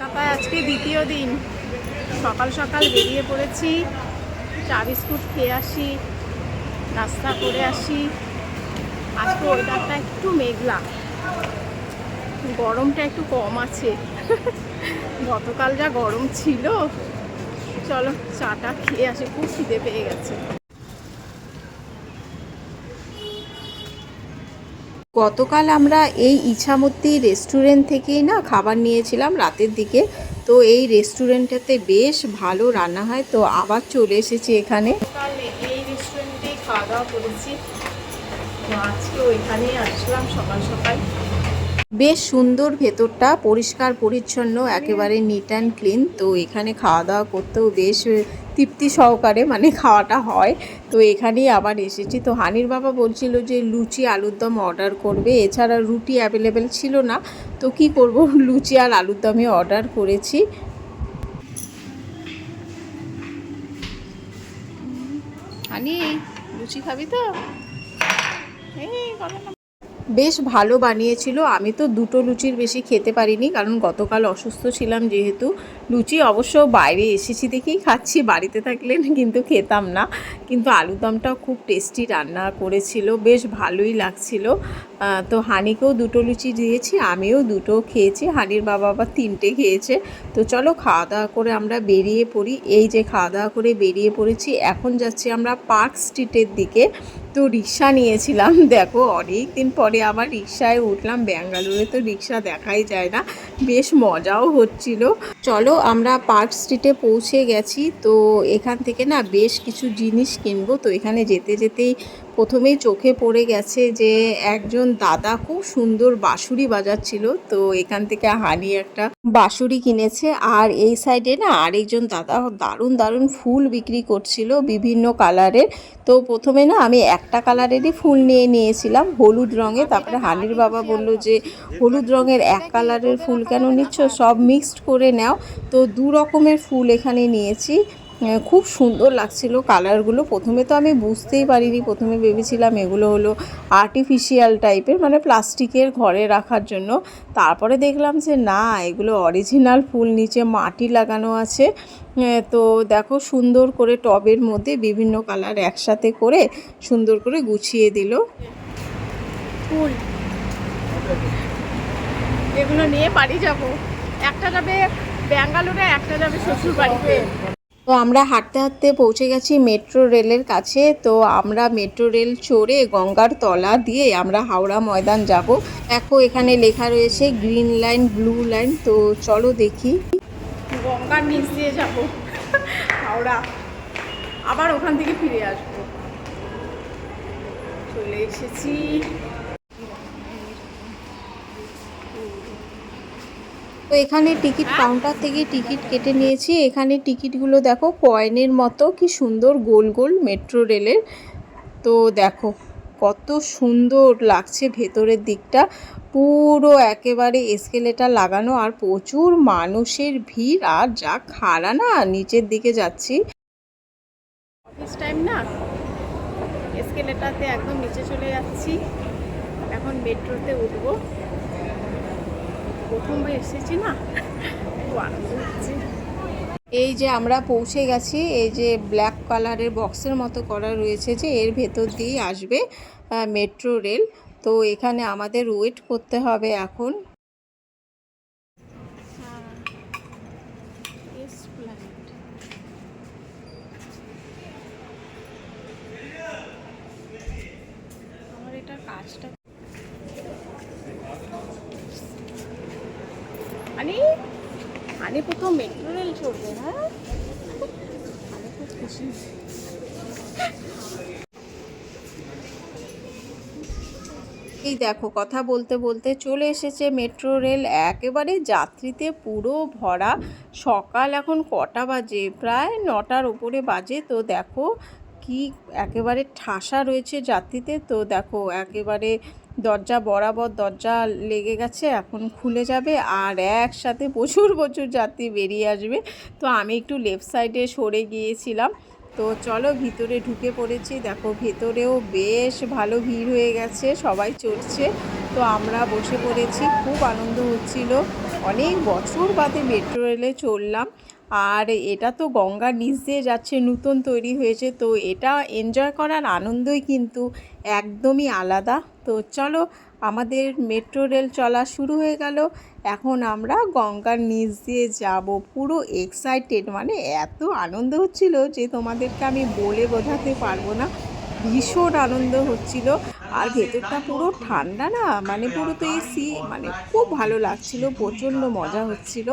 কলকাতায় আজকে দ্বিতীয় দিন। সকাল সকাল বেরিয়ে পড়েছি, চা বিস্কুট খেয়ে আসি, নাস্তা করে আসি। আজকে ওয়েদারটা একটু মেঘলা। গরমটা একটু কম আছে। গতকাল যা গরম ছিল। চলো চাটা খেয়ে আসি, খুব খিদে পেয়ে গেছে। গতকাল আমরা এই ইছামতি রেস্টুরেন্ট থেকেই না খাবার নিয়েছিলাম রাতের দিকে। তো এই রেস্টুরেন্টটাতে বেশ ভালো রান্না হয়। তো আবার চলে এসেছি এখানে। এই রেস্টুরেন্টেই খাওয়া দাওয়া করেছি। তো আজকেও এখানেই আসলাম সকাল সকাল। বেশ সুন্দর ভেতরটা পরিষ্কার পরিচ্ছন্ন একেবারে নিট অ্যান্ড ক্লিন তো এখানে খাওয়া দাওয়া করতেও বেশ তৃপ্তি সহকারে মানে খাওয়াটা হয়। তো এখানেই আবার এসেছি। তো হানির বাবা বলছিল যে লুচি আলুর দম অর্ডার করবে। এছাড়া রুটি অ্যাভেলেবেল ছিল না। তো কি করব? লুচি আর আলুর দমই অর্ডার করেছি। হানি লুচি খাবি তো। বেশ ভালো বানিয়েছিল। আমি তো দুটো লুচির বেশি খেতে পারিনি কারণ গতকাল অসুস্থ ছিলাম যেহেতু। লুচি অবশ্য বাইরে এসেছি দেখেই খাচ্ছি, বাড়িতে থাকলে কিন্তু খেতাম না। কিন্তু আলুদমটাও খুব টেস্টি রান্না করেছিল, বেশ ভালোই লাগছিল। তো হানিকেও দুটো লুচি দিয়েছি, আমিও দুটো খেয়েছি, হানির বাবা আবার তিনটে খেয়েছে। তো চলো খাওয়া দাওয়া করে আমরা বেরিয়ে পড়ি। এই যে খাওয়া দাওয়া করে বেরিয়ে পড়েছি, এখন যাচ্ছি আমরা পার্ক স্ট্রিটের দিকে। তো রিক্সা নিয়েছিলাম, দেখো অনেক দিন পরে আবার রিক্সায় উঠলাম, ব্যাঙ্গালোরে তো রিক্সা দেখাই যায় না, বেশ মজাও হচ্ছিল। চলো আমরা পার্ক স্ট্রিটে পৌঁছে গেছি, তো এখান থেকে না বেশ কিছু জিনিস কিনবো। তো এখানে যেতে যেতেই প্রথমেই চোখে পড়ে গেছে যে একজন দাদা খুব সুন্দর বাঁশুরি বাজাচ্ছিল, তো এখান থেকে হানি একটা বাঁশুরি কিনেছে। আর এই সাইডে না আরেকজন দাদা দারুণ দারুণ ফুল বিক্রি করছিল বিভিন্ন কালারের। তো প্রথমে না আমি একটা কালারেরই ফুল নিয়ে নিয়েছিলাম, হলুদ রঙে তারপরে হানির বাবা বলল যে, হলুদ রঙের এক কালারের ফুল কেন নিচ্ছ? সব মিক্সড করে নাও। তো দু রকমের ফুল এখানে নিয়েছি। খুব সুন্দর লাগছিল কালারগুলো। প্রথমে তো আমি বুঝতেই পারিনি, প্রথমে ভেবেছিলাম এগুলো হলো আর্টিফিশিয়াল টাইপের মানে প্লাস্টিকের ঘরে রাখার জন্য। তারপরে দেখলাম যে না, এগুলো অরিজিনাল ফুল, নিচে মাটি লাগানো আছে। তো দেখো সুন্দর করে টবের মধ্যে বিভিন্ন কালার একসাথে করে সুন্দর করে গুছিয়ে দিল। ফুল। এগুলো নিয়ে বাড়ি যাব। একটা যাবে ব্যাঙ্গালোরে, একটা যাবে শ্বশুর বাড়িতে তো আমরা হাঁটতে হাঁটতে পৌঁছে গেছি মেট্রো রেলের কাছে। তো আমরা মেট্রো রেল চড়ে গঙ্গার তলা দিয়ে আমরা হাওড়া ময়দান যাব। দেখো এখানে লেখা রয়েছে গ্রিন লাইন, ব্লু লাইন। তো চলো দেখি। গঙ্গার নিচ দিয়ে যাব। হাওড়া। আবার ওখান থেকে ফিরে আসব। চলে এসেছি। তো এখানে টিকিট কাউন্টার থেকে টিকিট কেটে নিয়েছি। এখানে টিকিটগুলো দেখো কয়েনের মতো, কি সুন্দর গোল গোল মেট্রো রেলের। তো দেখো, কত সুন্দর লাগছে ভেতরের দিকটা। পুরো একেবারে এসকেলেটার লাগানো আর প্রচুর মানুষের ভিড়। আর যা খাড়া না, নিচের দিকে যাচ্ছি। অফিস টাইম না? একদম নিচে চলে যাচ্ছি। এখন মেট্রোতে উঠবো। প্রথমবার এসেছি না? এই যে আমরা পৌঁছে গেছি এই যে ব্ল্যাক কালারের বক্সের মতো করা রয়েছে যে এর ভেতর দিয়েই আসবে মেট্রো রেল তো এখানে আমাদের ওয়েট করতে হবে এখন। আমার এটা কাজটা আনি প্রথম মেট্রো রেল চড়বে হ্যাঁ? খুব খুশি এই দেখো, কথা বলতে বলতে চলে এসেছে মেট্রো রেল একেবারে যাত্রীতে পুরো ভরা। সকাল এখন কটা বাজে? প্রায় নটার উপরে বাজে। তো দেখো, কি একেবারে ঠাসা রয়েছে যাত্রীতে। তো দেখো, একেবারে দরজা বরাবর দরজা লেগে গেছে, এখন খুলে যাবে আর একসাথে প্রচুর প্রচুর যাত্রী বেরিয়ে আসবে। তো আমি একটু লেফট সাইডে সরে গিয়েছিলাম। তো চলো ভিতরে ঢুকে পড়েছি। দেখো ভেতরেও বেশ ভালো ভিড় হয়ে গেছে, সবাই চড়ছে। তো আমরা বসে পড়েছি, খুব আনন্দ হচ্ছিল। অনেক বছর বাদে মেট্রো রেলে চললাম আর এটা তো গঙ্গার নিচ দিয়ে যাচ্ছে, নতুন তৈরি হয়েছে, তো এটা এনজয় করার আনন্দই কিন্তু একদমই আলাদা। তো চলো, আমাদের মেট্রো রেল চলা শুরু হয়ে গেল। এখন আমরা গঙ্গার নিচ দিয়ে যাব। পুরো এক্সাইটেড মানে এত আনন্দ হচ্ছিল যে তোমাদেরকে আমি বলে বোঝাতে পারব না। ভীষণ আনন্দ হচ্ছিল। আর ভেতরটা পুরো ঠান্ডা না মানে পুরো তো এসি মানে খুব ভালো লাগছিল, প্রচণ্ড মজা হচ্ছিল।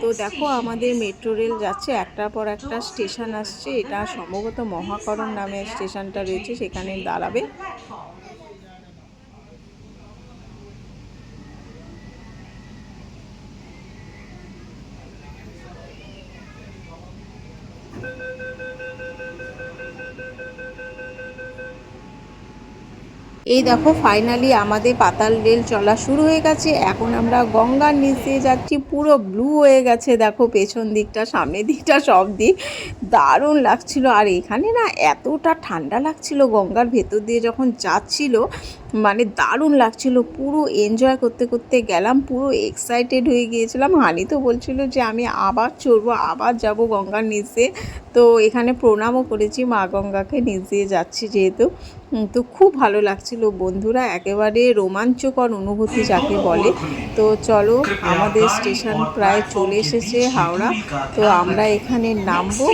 তো দেখো আমাদের মেট্রো রেল যাচ্ছে, একটার পর একটা স্টেশন আসছে, এটা সম্ভবত মহাকরণ নামে স্টেশনটা রয়েছে, সেখানে দাঁড়াবে। এই দেখো ফাইনালি আমাদের পাতাল রেল চলা শুরু হয়ে গেছে। এখন আমরা গঙ্গার নিচে যাচ্ছি। পুরো ব্লু হয়ে গেছে। দেখো, পেছন দিকটা, সামনের দিকটা সব দিক দারুণ লাগছিল। আর এখানে না এতটা ঠান্ডা লাগছিল গঙ্গার ভেতর দিয়ে যখন যাচ্ছিল মানে দারুণ লাগছিল। পুরো এনজয় করতে করতে গেলাম, পুরো এক্সাইটেড হয়ে গিয়েছিলাম। হানি তো বলছিল যে, আমি আবার চড়বো, আবার যাব গঙ্গার নিচে। তো এখানে প্রণামও করেছি, মা গঙ্গাকে নিচ দিয়ে যাচ্ছি যেহেতু। তো খুব ভালো লাগছিল বন্ধুরা, একেবারে রোমাঞ্চকর অনুভূতি যাকে বলে। তো চলো, আমাদের স্টেশন প্রায় চলে এসেছে হাওড়া। তো আমরা এখানে নামবো,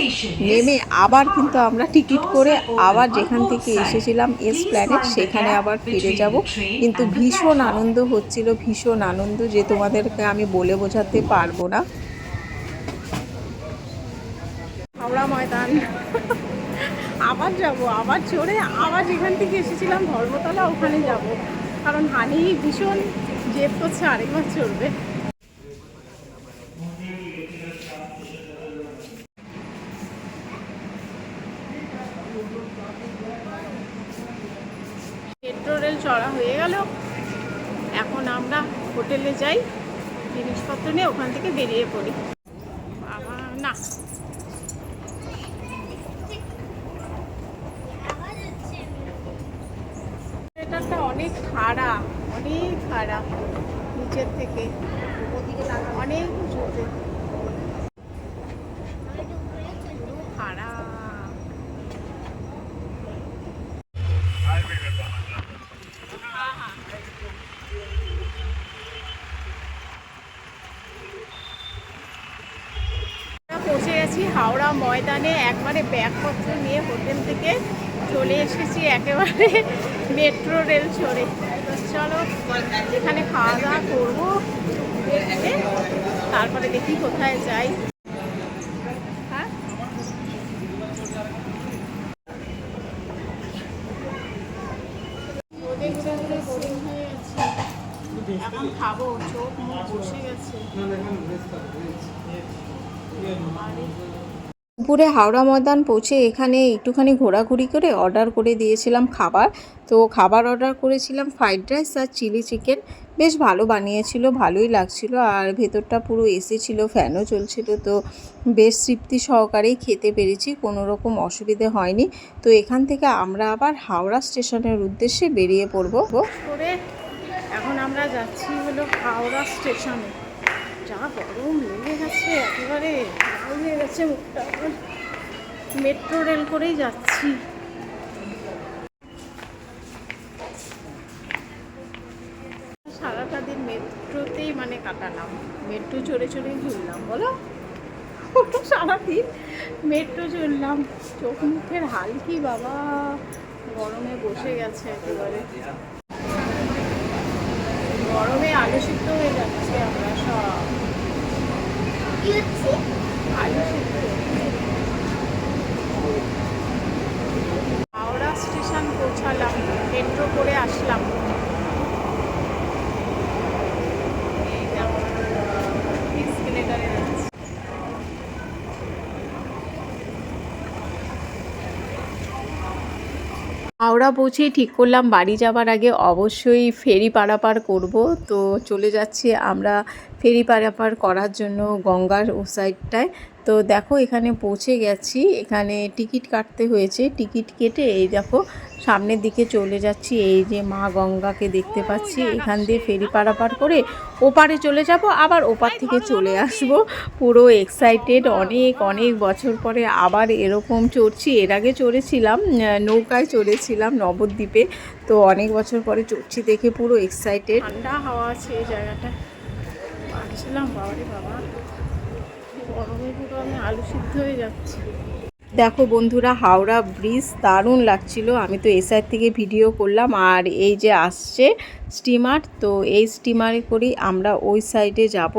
নেমে আবার কিন্তু আমরা টিকিট করে আবার যেখান থেকে এসেছিলাম এস প্ল্যানেট সেখানে আবার ফিরে যাব। কিন্তু ভীষণ আনন্দ হচ্ছিল, ভীষণ আনন্দ যে তোমাদেরকে আমি বলে বোঝাতে পারব না হাওড়া ময়দান। আবার যাব, আবার চড়ে আবার যেখান থেকে এসেছিলাম ধর্মতলা, ওখানে যাব। কারণ হানি ভীষণ জেদ করছে আরেকবার চড়বে। মেট্রো রেল চড়া হয়ে গেল। এখন আমরা হোটেলে যাই, জিনিসপত্র নিয়ে ওখান থেকে বেরিয়ে পড়ি। না এটাটা অনেক খাড়া খাড়া নিচের থেকে অনেক উঁচুতে হাওড়া ময়দানে, একবারে ব্যাগপত্র নিয়ে হোটেল থেকে চলে এসেছি একেবারে মেট্রো রেল চড়ে। চলো, এখানে খাওয়া দাওয়া করব। তারপরে দেখি কোথায় যাই। হ্যাঁ? এখন খাব, চোখ মুখ বসে গেছে। দুপুরে হাওড়া ময়দান পৌঁছে এখানে একটুখানি ঘোরাঘুরি করে অর্ডার করে দিয়েছিলাম খাবার। তো খাবার অর্ডার করেছিলাম ফ্রাইড রাইস আর চিলি চিকেন বেশ ভালো বানিয়েছিল, ভালোই লাগছিল আর ভেতরটা পুরো এসি ছিল ফ্যানও চলছিল। তো বেশ তৃপ্তি সহকারেই খেতে পেরেছি, কোনো রকম অসুবিধে হয়নি। তো এখান থেকে আমরা আবার হাওড়া স্টেশনের উদ্দেশ্যে বেরিয়ে পড়ব। করে এখন আমরা যাচ্ছি হলো হাওড়া স্টেশনে। যা গরম লেগে গেছে, একেবারে লাল হয়ে গেছে মুখটা। মেট্রো রেল করেই যাচ্ছি। সারাটা দিন মেট্রোতেই মানে কাটালাম। মেট্রো চড়ে চড়েই ঘুরলাম, বলো? সারাদিন মেট্রো চড়লাম। চোখ মুখের হাল কি বাবা? গরমে বসে গেছে একেবারে। গরমে আলু হয়ে যাচ্ছে আমরা। সব আলু সিদ্ধ হাওড়া স্টেশন পৌঁছালাম মেট্রো করে আসলাম এই দেখো, escalator-এ যাচ্ছি। হাওড়া পৌঁছেই ঠিক করলাম, বাড়ি যাবার আগে অবশ্যই ফেরি পারাপার করব। তো চলে যাচ্ছি আমরা ফেরি পারাপার করার জন্য গঙ্গার ও সাইডটায় তো দেখো এখানে পৌঁছে গেছি। এখানে টিকিট কাটতে হয়েছে। টিকিট কেটে এই দেখো সামনের দিকে চলে যাচ্ছি। এই যে মা গঙ্গাকে দেখতে পাচ্ছি। এখান দিয়ে ফেরি পারাপার করে ওপারে চলে যাব। আবার ওপার থেকে চলে আসব। পুরো এক্সাইটেড অনেক অনেক বছর পরে আবার এরকম চড়ছি। এর আগে চড়েছিলাম নৌকায় চড়েছিলাম নবদ্বীপে। তো অনেক বছর পরে চড়ছি দেখে পুরো এক্সাইটেড ঠান্ডা হাওয়া আছে এই জায়গাটা পাচ্ছিলাম বাবারে বাবা। আমি আলু সিদ্ধ হয়ে যাচ্ছি। দেখো বন্ধুরা, হাওড়া ব্রিজ দারুণ লাগছিল। আমি তো এসআর থেকে ভিডিও করলাম আর এই যে আসছে স্টিমার, তো এই স্টিমারে করেই আমরা ওই সাইডে যাব।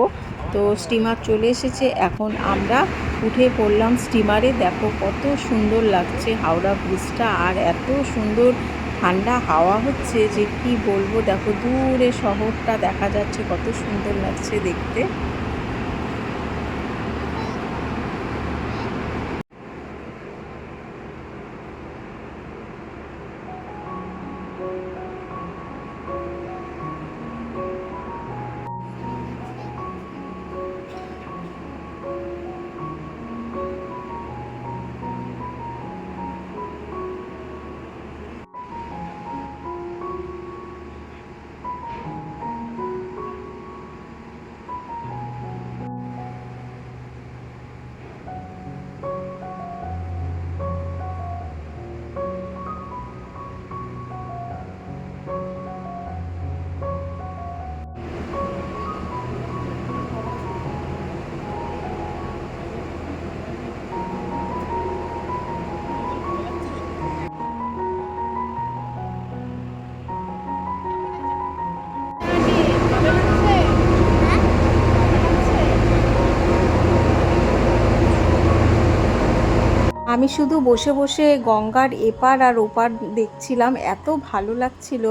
তো স্টিমার চলে এসেছে, এখন আমরা উঠে পড়লাম স্টিমারে। দেখো কত সুন্দর লাগছে হাওড়া ব্রিজটা আর এত সুন্দর ঠান্ডা হাওয়া হচ্ছে যে কি বলব। দেখো দূরে শহরটা দেখা যাচ্ছে, কত সুন্দর লাগছে দেখতে। আমি শুধু বসে বসে গঙ্গার এপার আর ওপার দেখছিলাম, এত ভালো লাগছিল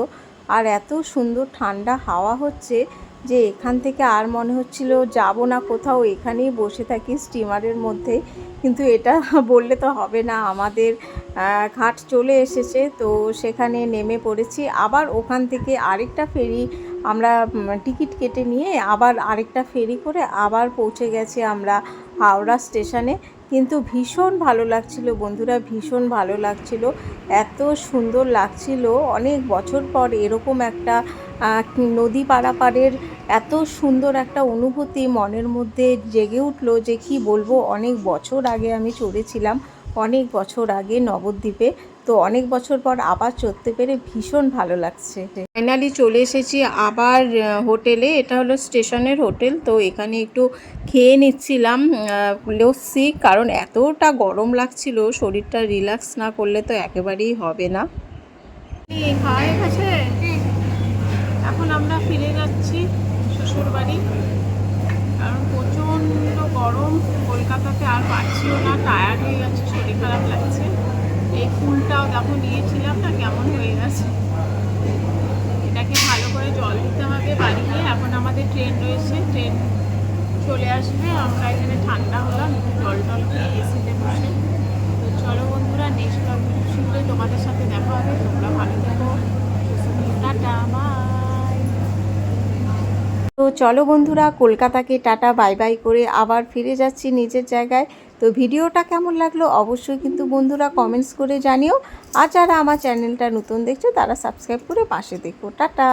আর এত সুন্দর ঠান্ডা হাওয়া হচ্ছে যে এখান থেকে আর মনে হচ্ছিল যাব না কোথাও, এখানেই বসে থাকি স্টিমারের মধ্যে। কিন্তু এটা বললে তো হবে না, আমাদের ঘাট চলে এসেছে তো সেখানে নেমে পড়েছি। আবার ওখান থেকে আরেকটা ফেরি আমরা টিকিট কেটে নিয়ে আবার আরেকটা ফেরি করে আবার পৌঁছে গেছি আমরা হাওড়া স্টেশনে। কিন্তু ভীষণ ভালো লাগছিল, বন্ধুরা ভীষণ ভালো লাগছিল। এত সুন্দর লাগছিল, অনেক বছর পর এরকম একটা নদী পারাপারের এত সুন্দর একটা অনুভূতি মনের মধ্যে জেগে উঠল যে কি বলব, অনেক বছর আগে আমি চড়েছিলাম, অনেক বছর আগে নবদ্বীপে। তো অনেক বছর পর আবার চড়তে পেরে ভীষণ ভালো লাগছে। ফাইনালি চলে এসেছি আবার হোটেলে। এটা হলো স্টেশনের হোটেল, তো এখানে একটু খেয়ে নিচ্ছিলাম। লস্যি কারণ এতটা গরম লাগছিল, শরীরটা রিল্যাক্স না করলে তো একেবারেই হবে না। এখন আমরা ফিরে যাচ্ছি শ্বশুর বাড়ি কারণ প্রচণ্ড গরম, কলকাতাতে আর পারছিও না টায়ার্ড হয়ে যাচ্ছে, শরীর খারাপ লাগছে। এই ফুলটাও দেখো, নিয়েছিলাম না, কেমন হয়ে গেছে। এটাকে ভালো করে জল দিতে হবে বাড়ি গিয়ে এখন আমাদের ট্রেন রয়েছে, ট্রেন চলে আসবে। আমরা এখানে ঠান্ডা হলাম, একটু জল টল খেয়ে এসিতে বসে। তো চলো বন্ধুরা নেক্সট শুনলে তোমাদের সাথে দেখা হবে। তোমরা ভালো থেকো। টাটা বাই তো চলো বন্ধুরা, কলকাতাকে টাটা বাই বাই করে আবার ফিরে যাচ্ছি নিজের জায়গায়। তো ভিডিওটা কেমন লাগল অবশ্যই কিন্তু বন্ধুরা কমেন্টস করে জানিও। আর যারা আমার চ্যানেলটা নতুন দেখছ তারা সাবস্ক্রাইব করে পাশে দেখো। টাটা!